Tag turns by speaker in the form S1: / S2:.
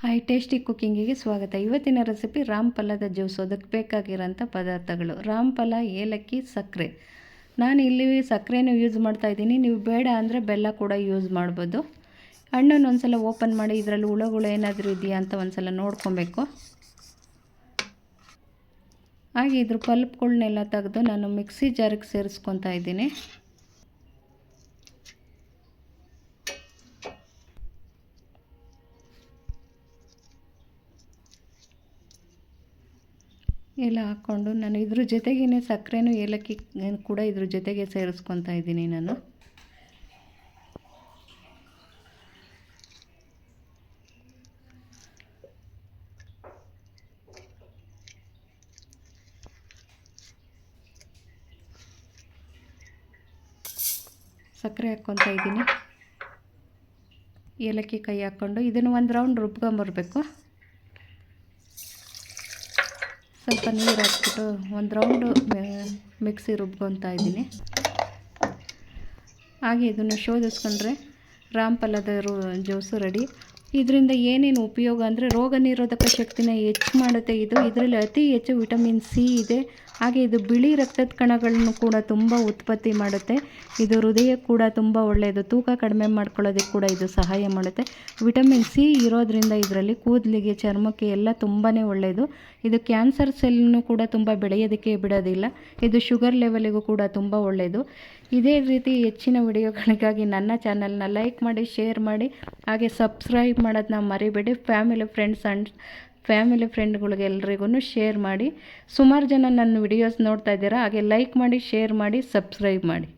S1: Hi tasty ಕುಕ್ಕಿಂಗಿಗೆ ಸ್ವಾಗತ. ಇವತ್ತಿನ recipe Ram ಫಲದ ಜ್ಯೂಸ್. ಅದಕ್ಕೆ ಬೇಕಾಗಿರೋಂಥ ಪದಾರ್ಥಗಳು. ರಾಮ್ ಫಲ ಏಲಕ್ಕಿ, ಸಕ್ಕರೆ. ನಾನು ಇಲ್ಲಿ ಸಕ್ಕರೆನೂ ಯೂಸ್ ಮಾಡ್ತಾ ಇದ್ದೀನಿ. ನೀವು ಬೇಡ ಅಂದರೆ ಬೆಲ್ಲ ಕೂಡ ಯೂಸ್ ಮಾಡ್ಬೋದು. ಹಣ್ಣನ್ನು ಒಂದ್ಸಲ ಓಪನ್ ಮಾಡಿ ಇದರಲ್ಲಿ ಹುಳಗಳು ಏನಾದರೂ ಇದೆಯಾ ಅಂತ ಒಂದ್ಸಲ ನೋಡ್ಕೊಬೇಕು. ಹಾಗೆ ಇದ್ರ ಪಲ್ಪ್ಗಳನ್ನೆಲ್ಲ ತೆಗೆದು ನಾನು ಮಿಕ್ಸಿ ಜಾರಿಗೆ ಸೇರಿಸ್ಕೊತಾ ಇದ್ದೀನಿ. ಎಲ್ಲ ಹಾಕ್ಕೊಂಡು ನಾನು ಇದ್ರ ಜೊತೆಗೇ ಸಕ್ಕರೆನೂ ಏಲಕ್ಕಿ ಕೂಡ ಇದ್ರ ಜೊತೆಗೆ ಸೇರಿಸ್ಕೊತಾ ಇದ್ದೀನಿ ನಾನು. ಸಕ್ಕರೆ ಹಾಕ್ಕೊತಾ ಇದ್ದೀನಿ. ಏಲಕ್ಕಿ ಕೈ ಹಾಕ್ಕೊಂಡು ಇದನ್ನು ಒಂದು ರೌಂಡ್ ರುಬ್ಕೊಂಬರ್ಬೇಕು. ಸ್ವಲ್ಪ ನೀರು ಹಾಕ್ಬಿಟ್ಟು ಒಂದು ರೌಂಡು ಮಿಕ್ಸಿ ರುಬ್ಕೊತಾ ಇದ್ದೀನಿ. ಹಾಗೆ ಇದನ್ನು ಶೋಧಿಸ್ಕೊಂಡ್ರೆ ರಾಮ್ ಫಲದ ಜ್ಯೂಸು ರೆಡಿ ಇದರಿಂದ ಏನೇನು ಉಪಯೋಗ ಅಂದರೆ ರೋಗ ನಿರೋಧಕ ಶಕ್ತಿನ ಹೆಚ್ಚು ಮಾಡುತ್ತೆ. ಇದು ಇದರಲ್ಲಿ ಅತಿ ಹೆಚ್ಚು ವಿಟಮಿನ್ ಸಿ ಇದೆ. ಹಾಗೆ ಇದು ಬಿಳಿ ರಕ್ತದ ಕಣಗಳನ್ನು ಕೂಡ ತುಂಬ ಉತ್ಪತ್ತಿ ಮಾಡುತ್ತೆ. ಇದು ಹೃದಯ ಕೂಡ ತುಂಬ ಒಳ್ಳೆಯದು. ತೂಕ ಕಡಿಮೆ ಮಾಡ್ಕೊಳ್ಳೋದಕ್ಕೆ ಕೂಡ ಇದು ಸಹಾಯ ಮಾಡುತ್ತೆ. ವಿಟಮಿನ್ ಸಿ ಇರೋದ್ರಿಂದ ಇದರಲ್ಲಿ ಕೂದಲಿಗೆ, ಚರ್ಮಕ್ಕೆ ಎಲ್ಲ ತುಂಬಾ ಒಳ್ಳೆಯದು. ಇದು ಕ್ಯಾನ್ಸರ್ ಸೆಲ್ನು ಕೂಡ ತುಂಬ ಬೆಳೆಯೋದಕ್ಕೆ ಬಿಡೋದಿಲ್ಲ. ಇದು ಶುಗರ್ ಲೆವೆಲಿಗೂ ಕೂಡ ತುಂಬ ಒಳ್ಳೆಯದು. ಇದೇ ರೀತಿ ಹೆಚ್ಚಿನ ವಿಡಿಯೋಗಳಿಗಾಗಿ ನನ್ನ ಚಾನಲ್ನ ಲೈಕ್ ಮಾಡಿ, ಶೇರ್ ಮಾಡಿ, ಹಾಗೆ ಸಬ್ಸ್ಕ್ರೈಬ್ ಮಾಡೋದನ್ನ ಮರಿಬೇಡಿ. ಫ್ಯಾಮಿಲಿ ಫ್ರೆಂಡ್ಸ್ ಆ್ಯಂಡ್ ಫ್ಯಾಮಿಲಿ ಫ್ರೆಂಡ್ಗಳಿಗೆ ಎಲ್ರಿಗೂ ಶೇರ್ ಮಾಡಿ. ಸುಮಾರು ಜನ ನನ್ನ ವಿಡಿಯೋಸ್ ನೋಡ್ತಾ ಇದ್ದೀರಾ, ಹಾಗೆ ಲೈಕ್ ಮಾಡಿ ಶೇರ್ ಮಾಡಿ ಸಬ್ಸ್ಕ್ರೈಬ್ ಮಾಡಿ.